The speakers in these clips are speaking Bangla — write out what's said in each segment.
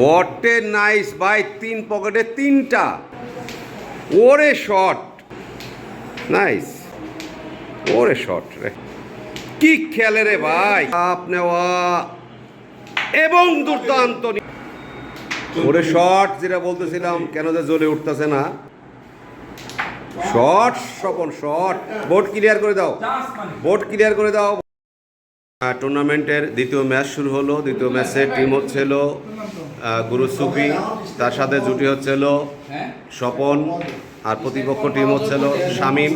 ওয়াটে নাইস ভাই তিন পকেটে তিনটা। ওরে শট নাইস ওরে শট রে। কি খেলে রে ভাই। আপ নেওয়া। এবং দুর্দান্ত ওরে শট যেটা বলতেছিলাম কেন যে জ্বলে উঠতেছে না। Shot Swapan shot board clear করে দাও। বোর্ড ক্লিয়ার করে দাও। টুর্নামেন্টের দ্বিতীয় ম্যাচ শুরু হলো, দ্বিতীয় ম্যাচে টিম হচ্ছিল গুরু সুফি, তার সাথে জুটি হচ্ছিল স্বপন, আর প্রতিপক্ষ টিম হচ্ছিল শামিম,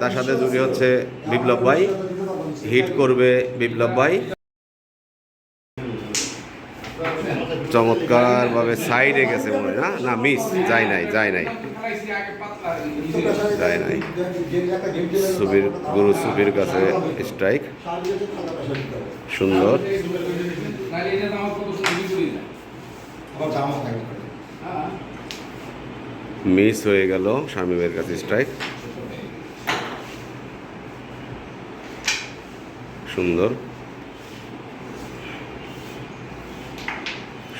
তার সাথে জুটি হচ্ছে বিপ্লব ভাই। হিট করবে বিপ্লব ভাই। চমৎকারভাবে সাইডে গেছে মনে না? না মিস যায় নাই যায় নাই। যায় নাই। সুবির, গুরু সুবির কাছে স্ট্রাইক সুন্দর। মিস হয়ে গেল শামিমের কাছে স্ট্রাইক সুন্দর।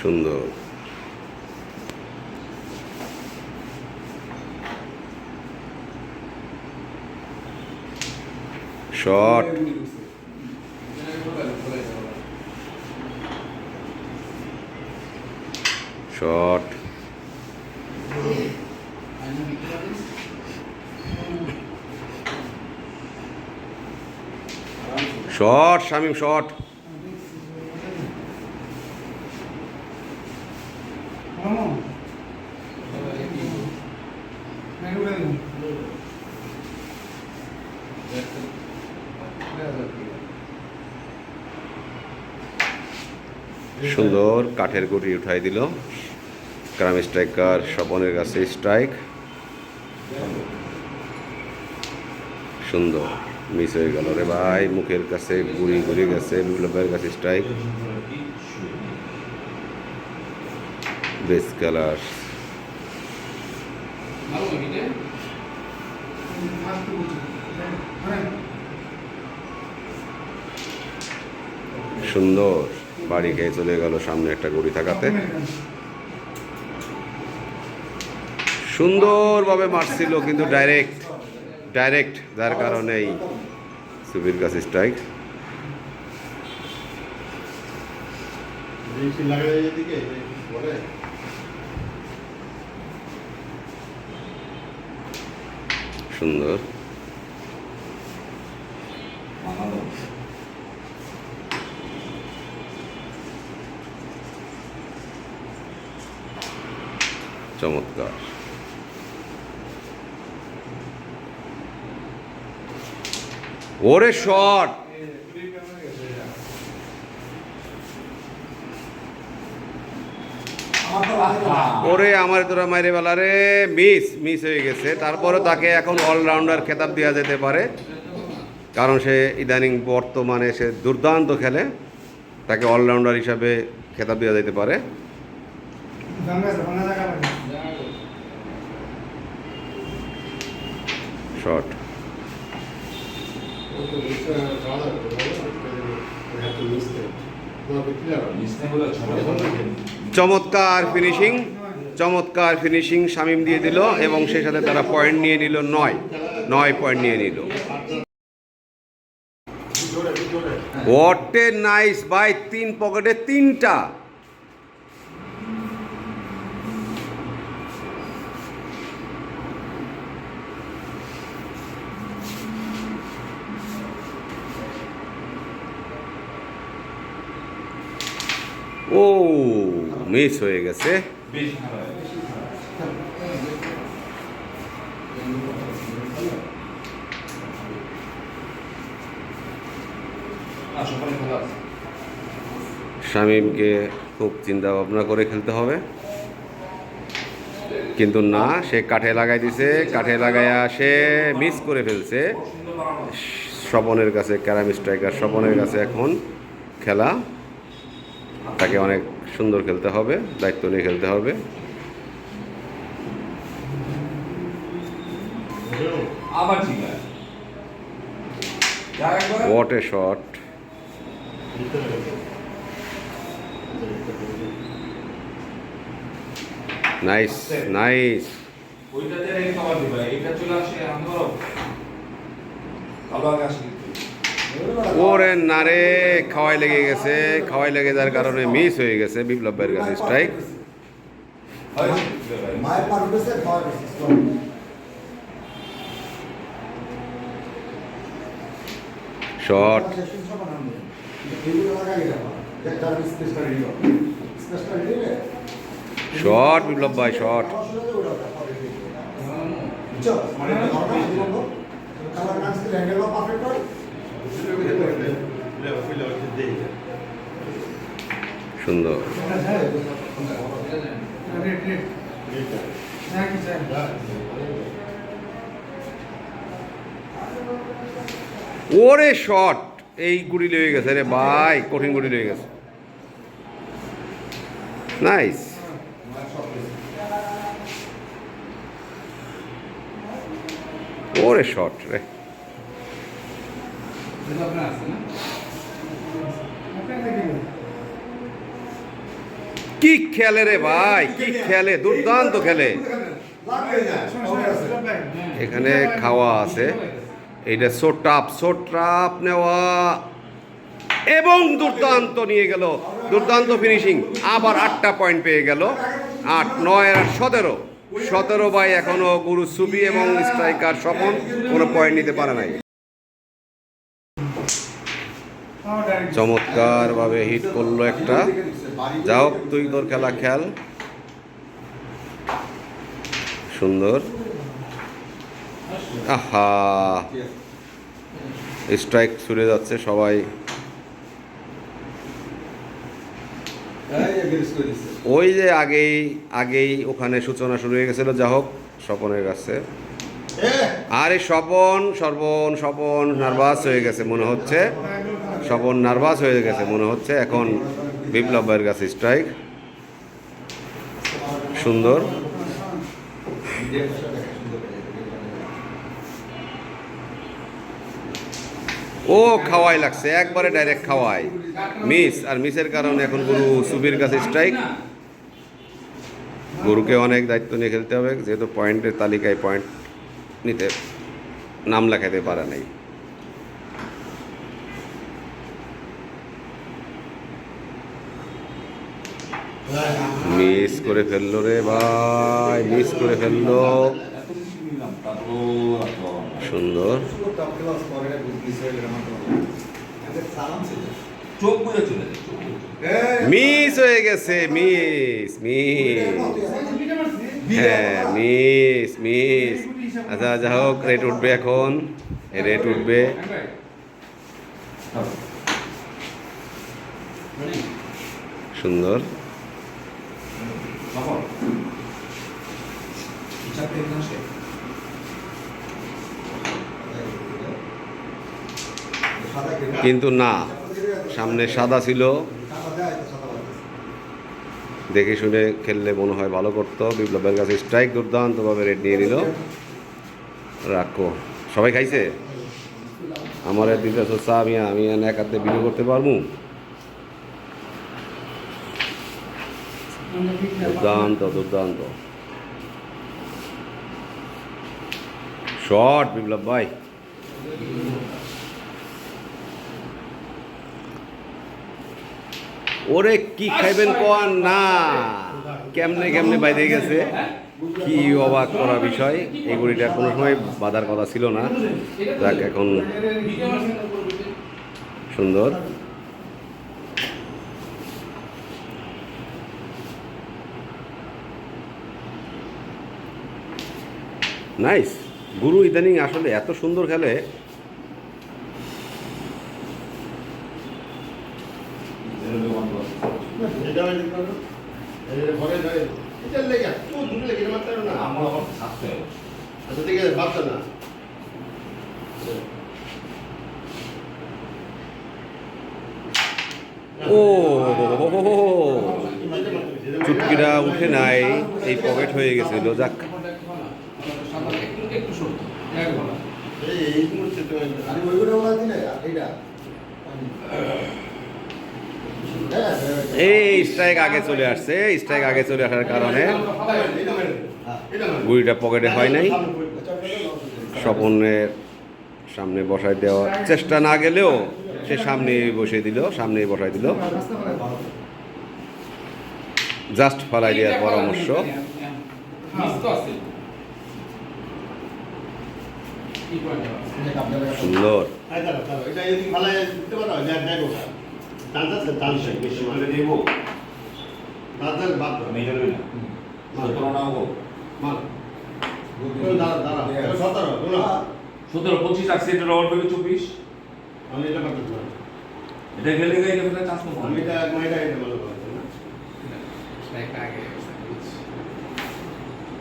সুন্দর। Shot shot shot Shamim shot সুন্দর কাঠের গুটি উঠাই দিল। ক্রাম স্ট্রাইকার স্বপনের কাছে স্ট্রাইক। সুন্দর, মিস হয়ে গেল। রে ভাই, মুখের কাছে গুড়ি ঘুরে গেছে, বিপ্লবের কাছে স্ট্রাইক। বেস খেলার। সুন্দর। বাড়ি খেয়ে চলে গেল সামনে একটা গড়ি থাকাতে। সুন্দরভাবে মারছিল, কিন্তু ডাইরেক্ট ডাইরেক্ট যার কারণেই সুবির কাছে স্ট্রাইক সুন্দর। চমৎকার। ওরে শট! ওরে আমার তোরা মাইরে বেলা রে মিস মিস হয়ে গেছে। তারপরে তাকে এখন অলরাউন্ডার খেতাব দেওয়া যেতে পারে। কারণ সে ইদানিং বর্তমানে সে দুর্দান্ত খেলে। তাকে অলরাউন্ডার হিসাবে খেতাব দেওয়া যেতে পারে। শট চমৎকার ফিনিশিং চমৎকার ফিনিশিং শামিম দিয়ে দিল এবং সেই সাথে তারা পয়েন্ট নিয়ে নিল নয়। নয় পয়েন্ট নিয়ে নিল। ওয়াটে নাইস বাই তিন পকেটে তিনটা। ও মিস হয়ে গেছে। শামীমকে খুব চিন্তা ভাবনা করে খেলতে হবে। কিন্তু না, সে কাঠে লাগাই দিছে, কাঠে লাগাইয়া সে মিস করে ফেলছে। স্বপনের কাছে, ক্যারাম স্ট্রাইকার স্বপনের কাছে এখন খেলা। তাকে অনেক সুন্দর খেলতে হবে দায়িত্ব নিয়ে খেলতে হবে। What a shot nice nice ওইটাতে রেখে দিবা এটা চলে আসে আমরা কালো আসে ওরে না রে খাওয়াই লেগে গেছে। খাওয়াই লেগে যাওয়ার কারণে মিস হয়ে গেছে বিপ্লব ভাইয়ের কাছে স্ট্রাইক শট শট বিপ্লব ভাই শট সুন্দর। ওরে শট! এই গুড়ি লেগে গেছে রে ভাই, কঠিন গুড়ি লেগে গেছে। নাইস। ওরে শট রে। কি খেলে রে ভাই? কি খেলে? দুর্দান্ত খেলে। এখানে খাওয়া আছে। এইটা সোটাপ সোটাপ নেওয়া। এবং দুর্দান্ত নিয়ে গেল। দুর্দান্ত ফিনিশিং আবার আটটা পয়েন্ট পেয়ে গেল। আট নয় আর সতেরো। সতেরো বাই এখনও গুরু সুবি এবং স্ট্রাইকার স্বপন কোনো পয়েন্ট নিতে পারে নাই। চমৎকারভাবে হিট করল একটা। যা হোক তুই তোর খেলা খেল। সুন্দর। আহা! স্ট্রাইক ছুড়ে যাচ্ছে সবাই। ওই যে আগেই আগেই ওখানে সূচনা শুরু হয়ে গেছিল। যা হোক, স্বপনের কাছে। আরে স্বপন সর্বন স্বপন নার্ভাস হয়ে গেছে মনে হচ্ছে। স্বপন নার্ভাস হয়ে গেছে, মনে হচ্ছে এখন বিপ্লব ভাইয়ের কাছে স্ট্রাইক সুন্দর। ও, খাওয়াই লাগছে, একবারে ডাইরেক্ট খাওয়াই। মিস, আর মিসের কারণে এখন গুরু সুবির কাছে স্ট্রাইক গুরুকে অনেক দায়িত্ব নিয়ে খেলতে হবে, যেহেতু পয়েন্টের তালিকায় পয়েন্ট নিতে নাম লেখাতে পারে নাই। মিস করে ফেলল রে ভাই, মিস করে ফেলল। সুন্দর। মিস হয়ে গেছে, মিস মিস। হ্যাঁ মিস মিস। আচ্ছা যা হোক, রেট উঠবে এখন। রেট উঠবে। সুন্দর। কিন্তু না, সামনে সাদা ছিল। দেখে শুনে খেললে মনে হয় ভালো করতো। বিপ্লবের কাছে স্ট্রাইক দুর্দান্তভাবে রেড নিয়ে নিল। রাখো। সবাই খাইছে? আমার দিতে চা আমি আমি এক হাতে বিক্রি করতে পারব? দুর্দান্ত দুর্দান্ত। শর্ট বিপ্লব ভাই। ওরে কি খাইবেন কোয়ান? না। কেমনে কেমনে বাইরে গেছে? কি অবাক করা বিষয়। এই গুড়িটা কোনো সময় বাধার কথা ছিল না। যাক, এখন সুন্দর। নাইস গুরু ইদানিং আসলে এত সুন্দর খেলে। ও চুটকিটা উঠে নাই, এই পকেট হয়ে গেছিল, যাক একটু সরু এই স্ট্রাইক আগে চলে আসছে স্ট্রাইক আগে চলে আসার কারণে গুড়িটা পকেটে হয় নাই। স্বপনের সামনে বসায় দেওয়ার চেষ্টা না গেলেও সে সামনে বসিয়ে দিল, সামনেই বসাই দিল। জাস্ট ফালাই দেওয়ার পরামর্শ। মিস তো আছে কি পয়েন্ট সুন্দর। মেজর না সতেরো না হব সতেরো পঁচিশ আসছে এটা রড হবে চব্বিশ। এটা গেলে গেলে এটা চান্স কম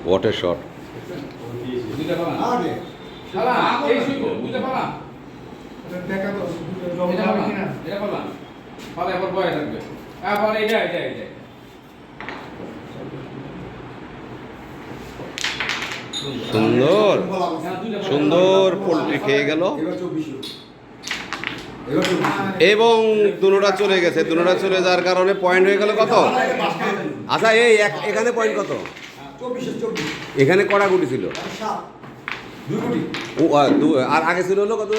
হোয়াট এ শট দুইটা পালা পালা এই শুইব দুইটা পালা এটা পালা এটা পালা। পালা এবার বয়ে থাকবে। আবার এটা এটা এটা সুন্দর। হ্যাঁ। সুন্দর পোলট্রি খেয়ে গেল। এবং দুনোটা চলে গেছে। দুনোটা চলে যাওয়ার কারণে পয়েন্ট হয়ে গেল কত? আচ্ছা এই এক- এখানে পয়েন্ট কত? এখানে কড়া গুটি ছিল ও, আর আগে ছিল হলো কত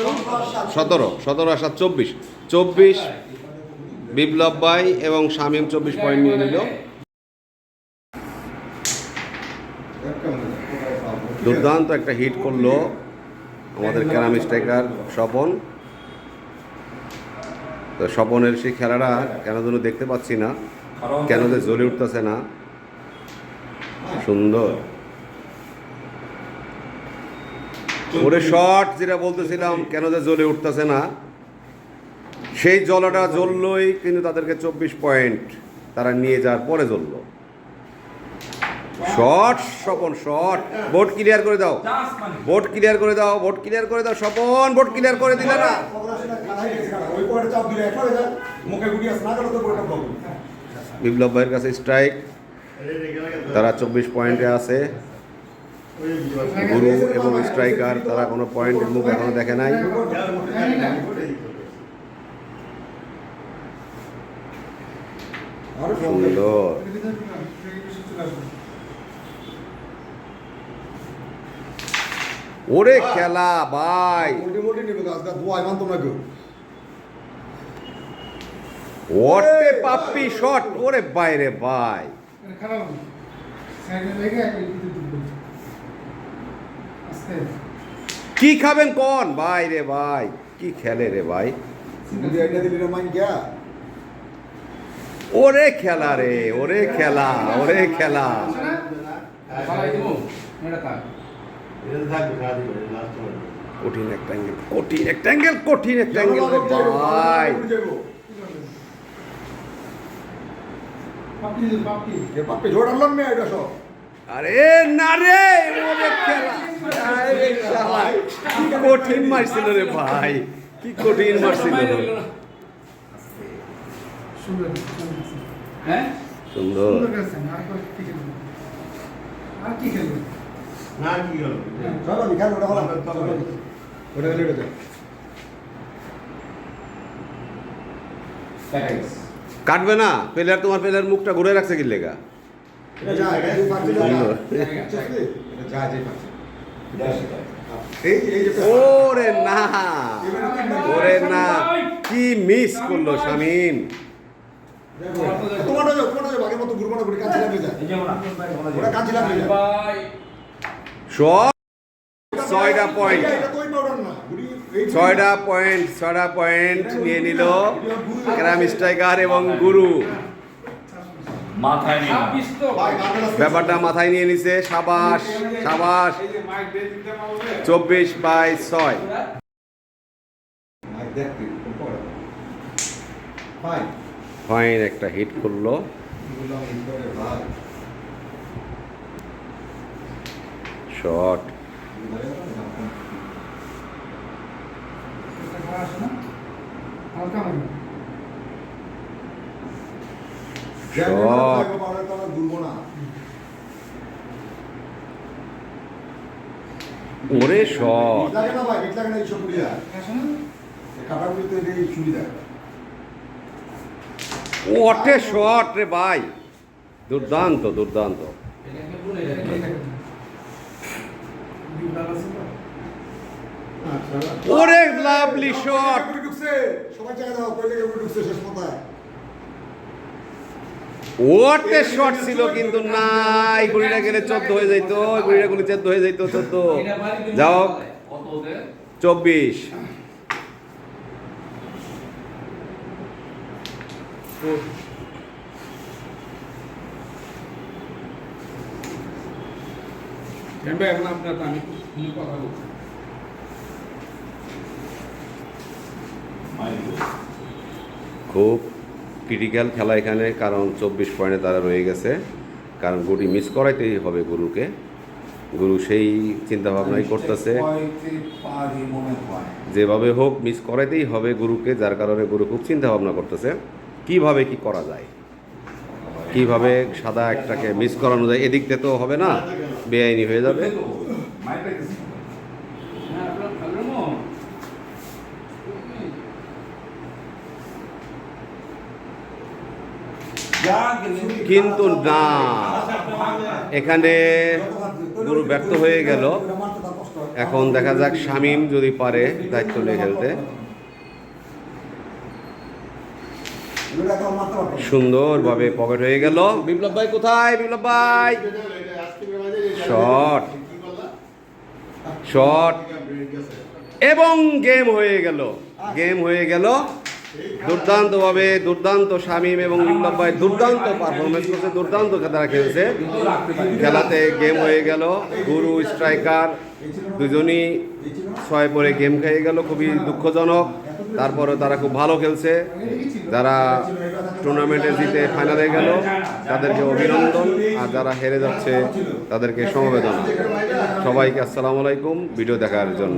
সতেরো। সতেরো আর সাত চব্বিশ। চব্বিশ বিপ্লব ভাই এবং শামীম চব্বিশ পয়েন্ট নিয়ে নিল। দুর্দান্ত একটা হিট করল আমাদের ক্যারাম স্ট্রাইকার স্বপন। তো স্বপনের সেই খেলাটা কেন যেন দেখতে পাচ্ছি না। কেন যে জ্বলে উঠতেছে না। সুন্দর। ওরে শট, যেটা বলতেছিলাম, কেন যে জ্বলে উঠতেছে না। সেই জলটা জ্বললই কিন্তু তাদেরকে চব্বিশ পয়েন্ট তারা নিয়ে যাওয়ার পরে জ্বললো। Shot, Swapan, shot. Board clear করে দাও। বোট ক্লিয়ার করে দাও বোট ক্লিয়ার করে দাও, স্বপন বোট ক্লিয়ার করে দিলে না। বিপ্লব ভাইয়ের কাছে স্ট্রাইক তারা চব্বিশ পয়েন্টে আছে। গুরু এবং স্ট্রাইকার তারা কোনো পয়েন্টের মুখ এখনও দেখে নাই। সুন্দর। ওরে খেলা ভাই। ওরে পাপ্পি শট ওরে বাইরে ভাই। কি খাবেন কোন ভাই রে ভাই কি খেলে রে ভাই ওরে খেলা রে ওরে খেলা ওরে খেলা কঠিন একটা অ্যাঙ্গেল কঠিন একটা অ্যাঙ্গেল কঠিন একটা অ্যাঙ্গেল ভাই আরে না রে ওরে খেলা কি কঠিন মারছিল রে ভাই। কি কঠিন মারছিল রে। হ্যাঁ? সুন্দর। কাটবে না। প্লেয়ার তোমার প্লেয়ার মুখটা ঘুরে রাখছে কি লেগা ওরে না। ওরে না। কি মিস করল শামিম? আগের মতো ঘুরবো না ঘুরে লাগবে লাগবে সব ছয়টা পয়েন্ট ছয়টা পয়েন্ট ছয়টা পয়েন্ট নিয়ে নিল ক্রাম স্ট্রাইকার এবং গুরু। মাথায় নিয়ে ব্যাপারটা মাথায় নিয়ে নিছে সাবাস সাবাস। চব্বিশ বাই ছয়। ফাইন একটা হিট করল। এগুলো আমি করে ভাই শট শট পাউডার তো আমরা ঘুরবো না ওরে শট লাগে না ভাই বিট লাগে না এই সব সুবিধা কাটাগুলিতে এই সুবিধা ওটে শট রে ভাই। দুর্দান্ত দুর্দান্ত। রাখি। ওরে লাভলি শট সবাই জায়গা দাও কই থেকে গুটি ঢুকছে শেষ মাথায় ওটে শট ছিল কিন্তু না এই গুড়িটা গেলে চোদ্দ হয়ে যাইতো ওই গুড়িটা গুলি চোদ্দ হয়ে যাইতো চোদ্দ। যাও চব্বিশ। এখন আপনার আমি কথা বলছি। খুব ক্রিটিক্যাল খেলা এখানে কারণ চব্বিশ পয়েন্টে তারা রয়ে গেছে। কারণ গুটি মিস করাইতেই হবে গুরুকে। গুরু সেই চিন্তা ভাবনাই করতেছে। যেভাবে হোক মিস করাইতেই হবে গুরুকে যার কারণে গুরু খুব চিন্তা ভাবনা করতেছে। কীভাবে কি করা যায়? কীভাবে সাদা একটাকে মিস করানো যায়? এদিক থেকে তো হবে না বেআইনি হয়ে যাবে মাইক পাইতেছি। হ্যাঁ আপনার ভালো মো যা গেলে কিন্তু না। এখানে গুরু ব্যর্থ হয়ে গেল। এখন দেখা যাক শামীম যদি পারে দায়িত্ব নিয়ে খেলতে। সুন্দরভাবে পকেট হয়ে গেল। বিপ্লব ভাই কোথায়? বিপ্লব ভাই। শট শট এবং গেম হয়ে গেল। গেম হয়ে গেল। দুর্দান্তভাবে দুর্দান্ত শামীম এবং বিপ্লব ভাই দুর্দান্ত পারফরমেন্স করছে, দুর্দান্ত তারা খেলছে। খেলাতে গেম হয়ে গেল, গুরু স্ট্রাইকার দুজনই ছয় পরে গেম খেয়ে গেল, খুবই দুঃখজনক। তারপরে তারা খুব ভালো খেলছে। যারা টুর্নামেন্টে জিতে ফাইনালে গেল, তাদেরকে অভিনন্দন। আর যারা হেরে যাচ্ছে, তাদেরকে সমবেদনা। সবাইকে আসসালামু আলাইকুম ভিডিও দেখার জন্য।